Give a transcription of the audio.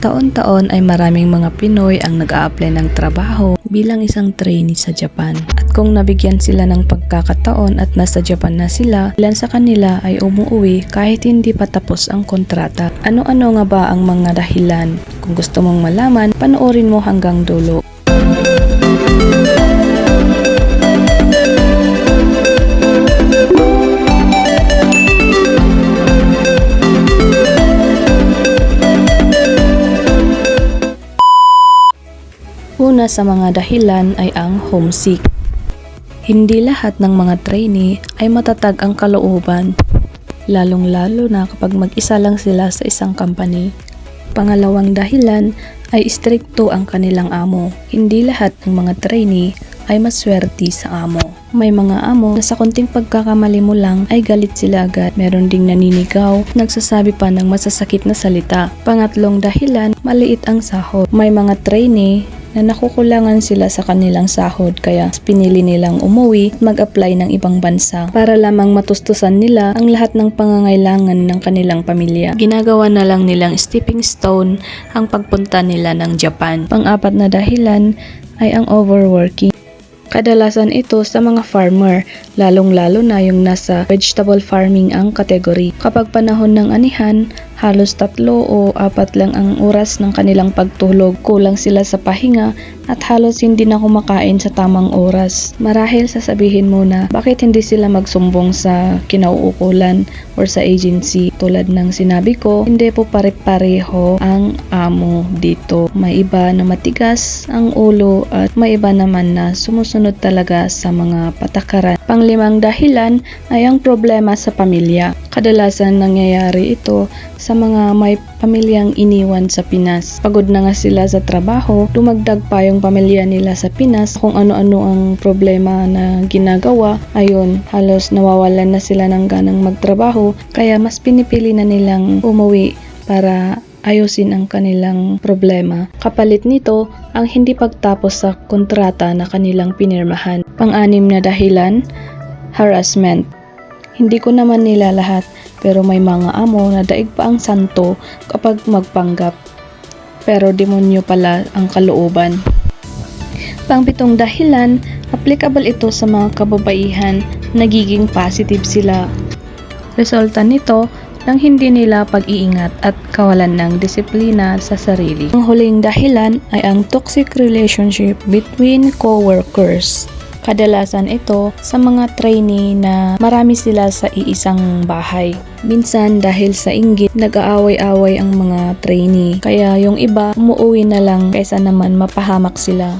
Taon-taon ay maraming mga Pinoy ang nag apply ng trabaho bilang isang trainee sa Japan. At kung nabigyan sila ng pagkakataon at nasa Japan na sila, ilan sa kanila ay umuwi kahit hindi pa tapos ang kontrata. Ano-ano nga ba ang mga dahilan? Kung gusto mong malaman, panoorin mo hanggang dulo. Una sa mga dahilan ay ang homesick. Hindi lahat ng mga trainee ay matatag ang kalooban, lalong-lalo na kapag mag-isa lang sila sa isang company. Pangalawang dahilan ay istrikto ang kanilang amo. Hindi lahat ng mga trainee ay maswerte sa amo. May mga amo na sa konting pagkakamali mo lang ay galit sila agad. Meron ding naninigaw, nagsasabi pa ng masasakit na salita. Pangatlong dahilan, maliit ang sahod. May mga trainee na nakukulangan sila sa kanilang sahod kaya pinili nilang umuwi mag-apply ng ibang bansa para lamang matustusan nila ang lahat ng pangangailangan ng kanilang pamilya. Ginagawa na lang nilang stepping stone ang pagpunta nila ng Japan. Pang-apat na dahilan ay ang overworking. Kadalasan ito sa mga farmer, lalong-lalo na yung nasa vegetable farming ang kategory. Kapag panahon ng anihan, halos tatlo o apat lang ang oras ng kanilang pagtulog. Kulang sila sa pahinga at halos hindi na kumakain sa tamang oras. Marahil sasabihin mo na bakit hindi sila magsumbong sa kinauukulan or sa agency. Tulad ng sinabi ko, hindi po pare-pareho ang amo dito. May iba na matigas ang ulo at may iba naman na sumusunod talaga sa mga patakaran. Panglimang dahilan ay ang problema sa pamilya. Kadalasan nangyayari ito sa mga may pamilyang iniwan sa Pinas. Pagod na nga sila sa trabaho, dumagdag pa yung pamilya nila sa Pinas kung ano-ano ang problema na ginagawa. Ayun, halos nawawalan na sila ng ganang magtrabaho kaya mas pinipili na nilang umuwi para ayusin ang kanilang problema. Kapalit nito, ang hindi pagtapos sa kontrata na kanilang pinirmahan. Pang-anim na dahilan, harassment. Hindi ko naman nila lahat, pero may mga amo na daig pa ang santo kapag magpanggap. Pero demonyo pala ang kalooban. Pangpitong dahilan, applicable ito sa mga kababaihan, nagiging positive sila. Resulta nito, nang hindi nila pag-iingat at kawalan ng disiplina sa sarili. Ang huling dahilan ay ang toxic relationship between co-workers. Kadalasan ito sa mga trainee na marami sila sa iisang bahay. Minsan dahil sa inggit, nag-aaway-away ang mga trainee. Kaya yung iba umuwi na lang kaysa naman mapahamak sila.